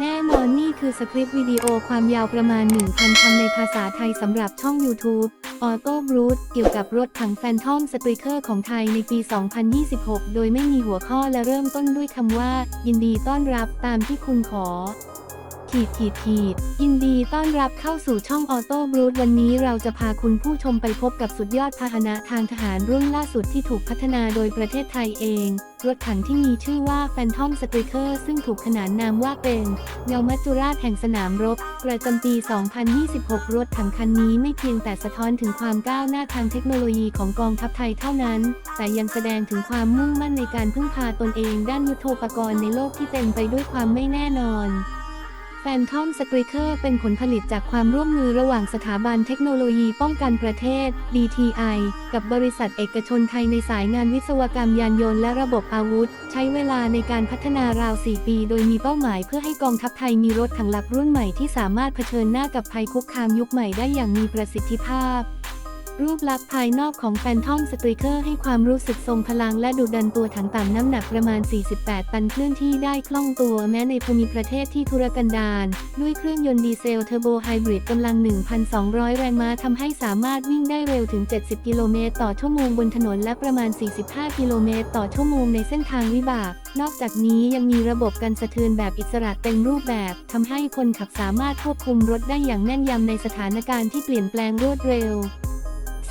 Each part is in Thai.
แน่นอนนี่คือสคริปต์วิดีโอความยาวประมาณ 1,000คำในภาษาไทยสำหรับช่อง YouTube Auto b r o o t เกี่ยวกับรถถังแฟนทอมสตรีเคอร์ของไทยในปี 2026 โดยไม่มีหัวข้อและเริ่มต้นด้วยคำว่า ยินดีต้อนรับตามที่คุณขอ ขีดขีดขีดยินดีต้อนรับเข้าสู่ช่องออโต้บรูดวันนี้เราจะพาคุณผู้ชมไปพบกับสุดยอดพาหนะทางทหารรุ่นล่าสุดที่ถูกพัฒนาโดยประเทศไทยเอง รถถังที่มีชื่อว่า Phantom Striker ซึ่งถูกขนานนามว่าเป็นเงามัจจุราชแห่งสนามรบ ประจำปี 2026 รถถังคันนี้ไม่เพียงแต่สะท้อนถึงความก้าวหน้าทางเทคโนโลยีของกองทัพไทยเท่านั้น แต่ยังแสดงถึงความมุ่งมั่นในการพึ่งพาตนเองด้านยุทโธปกรณ์ในโลกที่เต็มไปด้วยความไม่แน่นอน แฟนทอมสตรีเคอร์เป็นผลผลิตจากความร่วมมือระหว่างสถาบันเทคโนโลยีป้องกันประเทศ DTI กับบริษัทเอกชนไทยในสายงานวิศวกรรมยานยนต์และระบบอาวุธ ใช้เวลาในการพัฒนาราว 4 ปี โดยมีเป้าหมายเพื่อให้กองทัพไทยมีรถถังหลักรุ่นใหม่ที่สามารถเผชิญหน้ากับภัยคุกคามยุคใหม่ได้อย่างมีประสิทธิภาพ รูปลักษณ์ภายนอกของแฟนทอมสตรีเคอร์ให้ความรู้สึกทรงพลังและดุดันตัวถังต่ำน้ำหนักประมาณ 48 ตันเคลื่อนที่ได้คล่องตัวแม้ในภูมิประเทศที่ทุรกันดารด้วยเครื่องยนต์ดีเซลเทอร์โบไฮบริดกำลัง 1,200 แรงม้าทำให้สามารถวิ่งได้เร็วถึง 70 กิโลเมตรต่อชั่วโมงบนถนนและประมาณ 45 กิโลเมตรต่อชั่วโมงในเส้นทางวิบาก นอกจากนี้ยังมีระบบกันสะเทือนแบบอิสระเต็มรูปแบบทำให้คนขับสามารถควบคุมรถได้อย่างแน่นยำในสถานการณ์ที่เปลี่ยนแปลงรวดเร็ว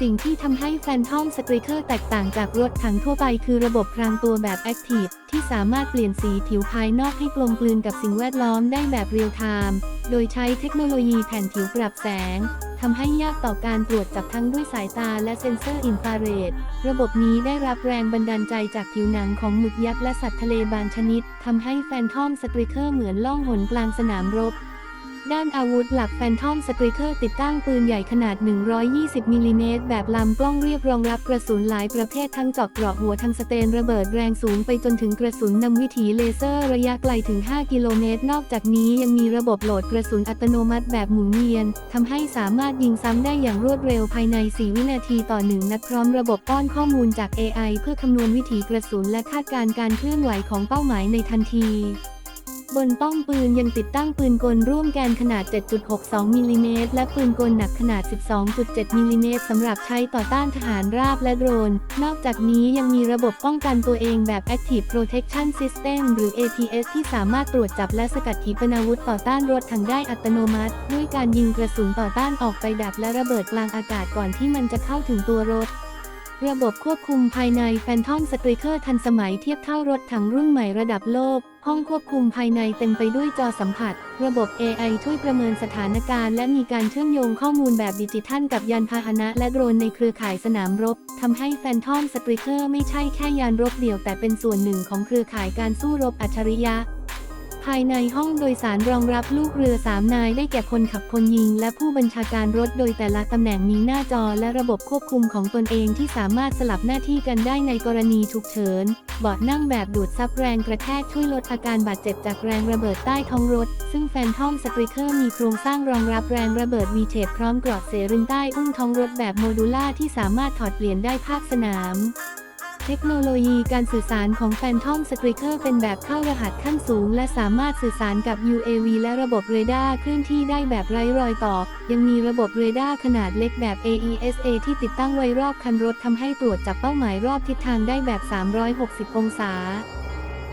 สิ่งที่ทำให้แฟนทอมสตรีเคอร์แตกต่างจากรถถังทั่วไปคือระบบพรางตัวแบบแอคทีฟที่สามารถเปลี่ยนสีผิวภายนอกให้กลมกลืนกับสิ่งแวดล้อมได้แบบเรียลไทม์โดยใช้เทคโนโลยีแผ่นผิวปรับแสงทำให้ยากต่อการตรวจจับทั้งด้วยสายตาและเซ็นเซอร์อินฟราเรด ระบบนี้ได้รับแรงบันดาลใจจากผิวหนังของหมึกยักษ์และสัตว์ทะเลบางชนิด ทำให้แฟนทอมสตรีเคอร์เหมือนล่องหนกลางสนามรบ ด้านอาวุธหลักแฟนทอมสตรีเคอร์ติดตั้งปืนใหญ่ขนาด 120มิลลิเมตรแบบลำกล้องเรียบรองรับกระสุนหลายประเภททั้งเจาะเกราะหัวทางสเตนระเบิดแรงสูงไปจนถึงกระสุนนำวิถีเลเซอร์ระยะไกลถึง 5 กิโลเมตร นอกจากนี้ยังมีระบบโหลดกระสุนอัตโนมัติแบบหมุนเวียนทำให้สามารถยิงซ้ำได้อย่างรวดเร็วภายใน 4 วินาทีต่อหนึ่งนัดพร้อมระบบป้อนข้อมูลจาก AI เพื่อคำนวณวิถีกระสุนและคาดการณ์การเคลื่อนไหวของเป้าหมายในทันที บนป้อมปืนยังติดตั้งปืนกลร่วมแกนขนาด 7.62 มิลลิเมตร และปืนกลหนักขนาด 12.7 มิลลิเมตรสำหรับใช้ต่อต้านทหารราบและโดรน นอกจากนี้ยังมีระบบป้องกันตัวเองแบบ Active Protection System หรือ APS ที่สามารถตรวจจับและสกัดขีปนาวุธต่อต้านรถถังได้อัตโนมัติ ด้วยการยิงกระสุนต่อต้านออกไปดับและระเบิดกลางอากาศก่อนที่มันจะเข้าถึงตัวรถ ระบบควบคุมภายในแฟนทอมสตรีเคอร์ทันสมัยเทียบเท่ารถถังรุ่นใหม่ระดับโลก ห้องควบคุมภายในเต็มไปด้วยจอสัมผัส ระบบ AI ช่วยประเมินสถานการณ์และมีการเชื่อมโยงข้อมูลแบบดิจิทัลกับยานพาหนะและโดรนในเครือข่ายสนามรบทำให้แฟนทอมสตรีเคอร์ไม่ใช่แค่ยานรบเดี่ยวแต่เป็นส่วนหนึ่งของเครือข่ายการสู้รบอัจฉริยะ ภายในห้องโดยสารรองรับลูกเรือสามนายได้แก่คนขับคนยิง และผู้บัญชาการรถโดยแต่ละตำแหน่งมีหน้าจอและระบบควบคุมของตนเองที่สามารถสลับหน้าที่กันได้ในกรณีฉุกเฉินเบาะนั่งแบบดูดซับแรงกระแทกช่วยลดอาการบาดเจ็บจากแรงระเบิดใต้ท้องรถ ซึ่งแฟนทอมสตรีเคอร์มีโครงสร้างรองรับแรงระเบิดวีเทปพร้อมกรอบเสรินใต้อุ้งท้องรถแบบโมดูล่าที่สามารถถอดเปลี่ยนได้ภาคสนาม เทคโนโลยีการสื่อสารของแฟนทอมสตริเกอร์เป็นแบบเข้ารหัสขั้นสูง และสามารถสื่อสารกับ UAV และระบบเรดาร์เคลื่อนที่ได้แบบไร้รอยต่อ ยังมีระบบเรดาร์ขนาดเล็กแบบ AESA ที่ติดตั้งไว้รอบคันรถทำให้ตรวจจับเป้าหมายรอบทิศทางได้แบบ 360 องศา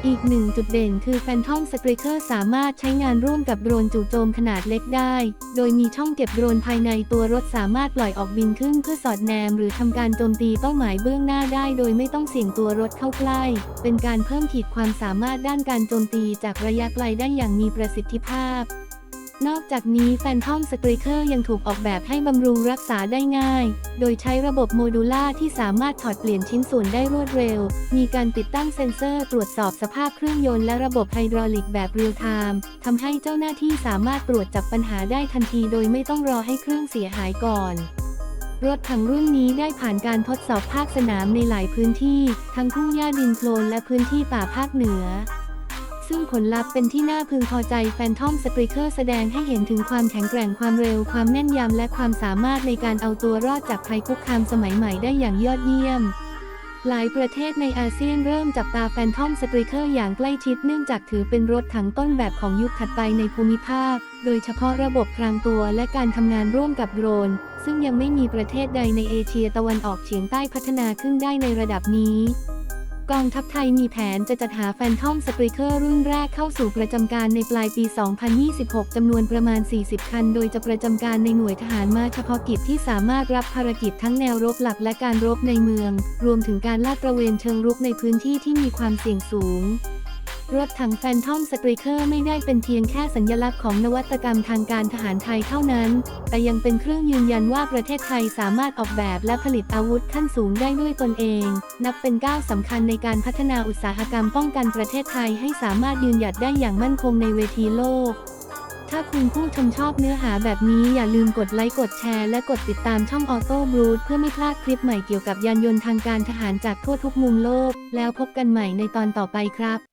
อีกหนึ่งจุดเด่นคือ Phantom Striker สามารถใช้งานร่วมกับโดรนจู่โจมขนาดเล็กได้ โดยมีช่องเก็บโดรนภายในตัวรถสามารถปล่อยออกบินขึ้นเพื่อสอดแนม หรือทำการโจมตีเป้าหมายเบื้องหน้าได้ โดยไม่ต้องเสี่ยงตัวรถเข้าใกล้ เป็นการเพิ่มขีดความสามารถด้านการโจมตีจากระยะไกลได้อย่างมีประสิทธิภาพ นอกจากนี้แฟนทอมสตรีเคอร์ยังถูกออกแบบให้บำรุงรักษาได้ง่าย โดยใช้ระบบโมดูล่าที่สามารถถอดเปลี่ยนชิ้นส่วนได้รวดเร็ว มีการติดตั้งเซ็นเซอร์ตรวจสอบสภาพเครื่องยนต์และระบบไฮดรอลิกแบบเรียลไทม์ทำให้เจ้าหน้าที่สามารถตรวจจับปัญหาได้ทันทีโดยไม่ต้องรอให้เครื่องเสียหายก่อนรถถังรุ่นนี้ได้ผ่านการทดสอบภาคสนามในหลายพื้นที่ ทั้งทุ่งหญ้าดินโคลนและพื้นที่ป่าภาคเหนือ ซึ่งผลลัพธ์เป็นที่น่าพึงพอใจแฟนทอมสตรีเคอร์แสดงให้เห็นถึงความแข็งแกร่งความเร็วความแน่นยำและความสามารถในการเอาตัวรอดจากภัยคุกคามสมัยใหม่ได้อย่างยอดเยี่ยมหลายประเทศในอาเซียนเริ่มจับตาแฟนทอมสตรีเคอร์อย่างใกล้ชิดเนื่องจากถือเป็นรถถังต้นแบบของยุคถัดไปในภูมิภาค โดยเฉพาะระบบพรางตัวและการทำงานร่วมกับโดรน ซึ่งยังไม่มีประเทศใดในเอเชียตะวันออกเฉียงใต้พัฒนาขึ้นได้ในระดับนี้ กองทัพไทยมีแผนจะจัดหาแฟนทอมสปริเคอร์รุ่นแรกเข้าสู่ประจำการในปลายปี 2026 จำนวนประมาณ 40 คัน โดยจะประจำการในหน่วยทหารมาเฉพาะกิจที่สามารถรับภารกิจทั้งแนวรบหลักและการรบในเมือง รวมถึงการลาดตระเวนเชิงรุกในพื้นที่ที่มีความเสี่ยงสูง รถถังแฟนทอมสตรีเคอร์ไม่ได้เป็นเพียงแค่สัญลักษณ์ของนวัตกรรมทางการทหารไทยเท่านั้น แต่ยังเป็นเครื่องยืนยันว่าประเทศไทยสามารถออกแบบและผลิตอาวุธขั้นสูงได้ด้วยตนเอง นับเป็นก้าวสำคัญในการพัฒนาอุตสาหกรรมป้องกันประเทศไทยให้สามารถยืนหยัดได้อย่างมั่นคงในเวทีโลกถ้าคุณผู้ชมชอบเนื้อหาแบบนี้อย่าลืมกดไลค์กดแชร์และกดติดตามช่องออโต้บรูเพื่อไม่พลาดคลิปใหม่เกี่ยวกับยานยนต์ทางการทหารจากทั่วทุกมุมโลก แล้วพบกันใหม่ในตอนต่อไปครับ